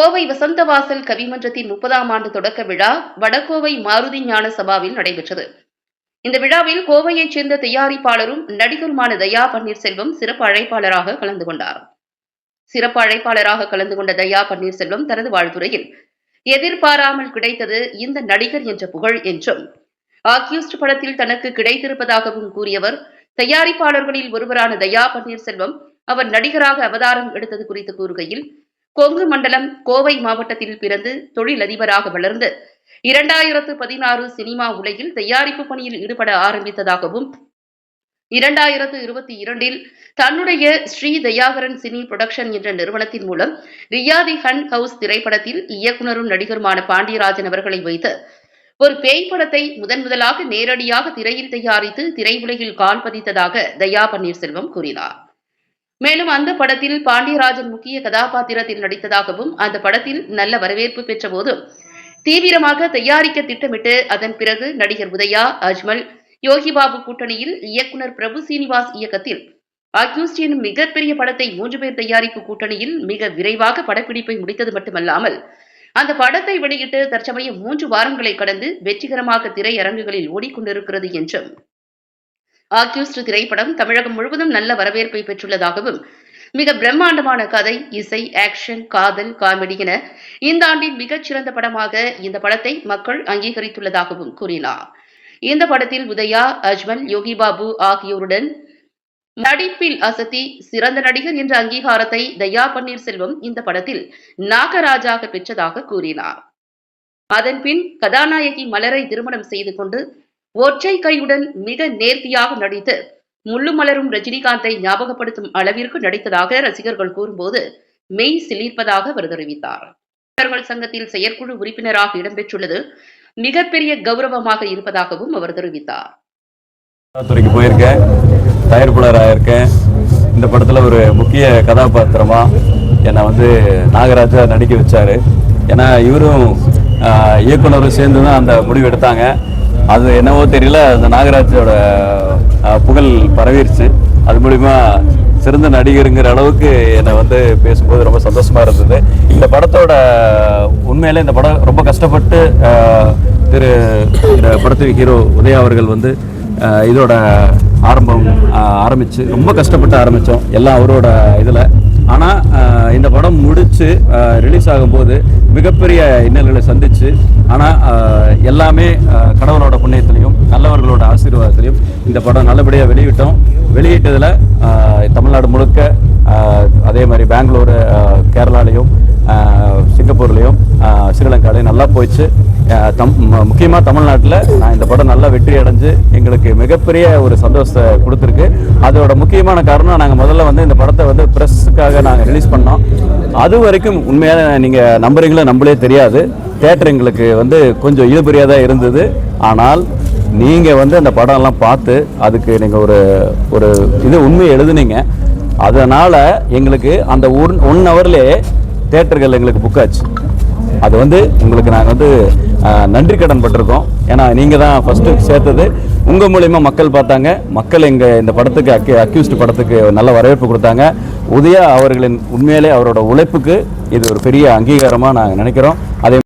கோவை வசந்தவாசல் கவிமன்றத்தின் முப்பதாம் ஆண்டு தொடக்க விழா வடகோவை மாருதி ஞான சபாவில் நடைபெற்றது. இந்த விழாவில் கோவையைச் சேர்ந்த தயாரிப்பாளரும் நடிகருமான தயா பன்னீர்செல்வம் சிறப்பு அழைப்பாளராக கலந்து கொண்டார். சிறப்பு அழைப்பாளராக கலந்து கொண்ட தயா பன்னீர்செல்வம் தனது வாழ்த்துறையில் எதிர்பாராமல் கிடைத்தது இந்த நடிகர் என்ற புகழ் என்றும் ஆக்யூஸ்ட் படத்தில் தனக்கு கிடைத்திருப்பதாகவும் கூறியவர் தயாரிப்பாளர்களில் ஒருவரான தயா பன்னீர்செல்வம் அவர் நடிகராக அவதாரம் எடுத்தது குறித்து கூறுகையில் கொங்கு மண்டலம் கோவை மாவட்டத்தில் பிறந்து தொழிலதிபராக வளர்ந்து இரண்டாயிரத்து பதினாறு சினிமா உலகில் தயாரிப்பு பணியில் ஈடுபட ஆரம்பித்ததாகவும் இரண்டாயிரத்து இருபத்தி இரண்டில் தன்னுடைய ஸ்ரீ தயாகரன் சினி புரொடக்ஷன் என்ற நிறுவனத்தின் மூலம் ரியாதி ஹன் ஹவுஸ் திரைப்படத்தில் இயக்குனரும் நடிகருமான பாண்டியராஜன் அவர்களை வைத்து ஒரு பேய் படத்தை முதன் முதலாக நேரடியாக திரையில் தயாரித்து திரையுலகில் கால் பதித்ததாக தயா பன்னீர்செல்வம் கூறினார். மேலும் அந்த படத்தில் பாண்டியராஜன் முக்கிய கதாபாத்திரத்தில் நடித்ததாகவும் அந்த படத்தில் நல்ல வரவேற்பு பெற்ற போது தீவிரமாக தயாரிக்க திட்டமிட்டு அதன் பிறகு நடிகர் உதயா அஜ்மல் யோகிபாபு கூட்டணியில் இயக்குனர் பிரபு சீனிவாஸ் இயக்கத்தில் அக்யூஸ்ட் மிகப்பெரிய படத்தை மூன்று பேர் தயாரிப்பு கூட்டணியில் மிக விரைவாக படப்பிடிப்பை முடித்தது மட்டுமல்லாமல் அந்த படத்தை வெளியிட்டு தற்சமயம் மூன்று வாரங்களை கடந்து வெற்றிகரமாக திரையரங்குகளில் ஓடிக்கொண்டிருக்கிறது என்றும் ஆக்யூஸ்ட் திரைப்படம் தமிழகம் முழுவதும் நல்ல வரவேற்பை பெற்றுள்ளதாகவும் மிக பிரம்மாண்டமான கதை இசை ஆக்ஷன் காதல் காமெடி என இந்த ஆண்டின் மிகச்சிறந்த படமாக இந்த படத்தை மக்கள் அங்கீகரித்துள்ளதாகவும் கூறினார். இந்த படத்தில் உதயா அஜ்மல் யோகி பாபு ஆகியோருடன் நடிப்பில் அசத்தி சிறந்த நடிகர் என்ற அங்கீகாரத்தை தயா பன்னீர்செல்வம் இந்த படத்தில் நாகராஜாக பெற்றதாக கூறினார். அதன்பின் கதாநாயகி மலரை திருமணம் செய்து கொண்டு ஒற்றை கையுடன் மிக நேர்த்தியாக நடித்து முள்ளு மலரும் ரஜினிகாந்தை ஞாபகப்படுத்தும் அளவிற்கு நடித்ததாக ரசிகர்கள் கூறும்போது மெய் சிலிர்ப்பதாக அவர் தெரிவித்தார். சங்கத்தில் செயற்குழு உறுப்பினராக இடம்பெற்றுள்ளது மிகப்பெரிய கௌரவமாக இருப்பதாகவும் அவர் தெரிவித்தார். துறைக்கு போயிருக்கேன் தயாரிப்பாளராக இருக்கேன் இந்த படத்தில் ஒரு முக்கிய கதாபாத்திரமாக என்னை வந்து நாகராஜா நடிக்க வச்சார். ஏன்னா இவரும் ஆஹ், இயக்குனரும் சேர்ந்து தான் அந்த முடிவு எடுத்தாங்க. அது என்னவோ தெரியல அந்த நாகராஜோட புகழ் பரவிருச்சு. அது மூலிமா சிறந்த நடிகருங்கிற அளவுக்கு என்னை வந்து பேசும்போது ரொம்ப சந்தோஷமாக இருந்தது. இந்த படத்தோட உண்மையிலே இந்த படம் ரொம்ப கஷ்டப்பட்டு திரு இந்த படத்து ஹீரோ உதயா அவர்கள் வந்து இதோட ஆரம்பம் ஆரம்பித்து ரொம்ப கஷ்டப்பட்டு ஆரம்பித்தோம் எல்லாம் அவரோட இதில். ஆனால் இந்த ரிலீஸ் ஆகும்போது மிகப்பெரிய இன்னல்களை சந்திச்சு ஆனால் எல்லாமே கடவுளோட புண்ணியத்திலையும் நல்லவர்களோட ஆசீர்வாதத்திலையும் இந்த படம் நல்லபடியாக வெளியிட்டோம். வெளியிட்டதில் தமிழ்நாடு முழுக்க அதே மாதிரி பெங்களூரு கேரளாலையும் சிங்கப்பூர்லேயும் ஆஹ் நல்லா போயிடுச்சு. தம் முக்கியமாக தமிழ்நாட்டில் நான் இந்த படம் நல்லா வெற்றி அடைஞ்சு எங்களுக்கு மிகப்பெரிய ஒரு சந்தோஷத்தை கொடுத்துருக்கு. அதோட முக்கியமான காரணம் நாங்கள் முதல்ல வந்து இந்த படத்தை வந்து ப்ரெஸ்ஸுக்காக நாங்கள் ரிலீஸ் பண்ணோம். அது வரைக்கும் உண்மையாக நீங்கள் நம்புறீங்களோ நம்பளே தெரியாது. தேட்டர் எங்களுக்கு வந்து கொஞ்சம் இழுபறியாக தான் இருந்தது. ஆனால் நீங்கள் வந்து அந்த படம்லாம் பார்த்து அதுக்கு நீங்கள் ஒரு ஒரு இது உண்மையை எழுதுனீங்க. அதனால் எங்களுக்கு அந்த ஒன் ஒன் ஹவர்லேயே தேட்டர்கள் எங்களுக்கு புக் ஆச்சு. அது வந்து உங்களுக்கு நாங்கள் வந்து நன்றி கடன் பட்டிருக்கோம். ஏன்னா நீங்கள் தான் ஃபஸ்ட்டு சேர்த்தது. உங்கள் மூலிமா மக்கள் பார்த்தாங்க. மக்கள் எங்கள் இந்த படத்துக்கு அக்யூ அக்யூஸ்ட் படத்துக்கு நல்ல வரவேற்பு கொடுத்தாங்க. உதயா அவர்களின் உண்மையிலே அவரோட உழைப்புக்கு இது ஒரு பெரிய அங்கீகாரமாக நாங்கள் நினைக்கிறோம். அதே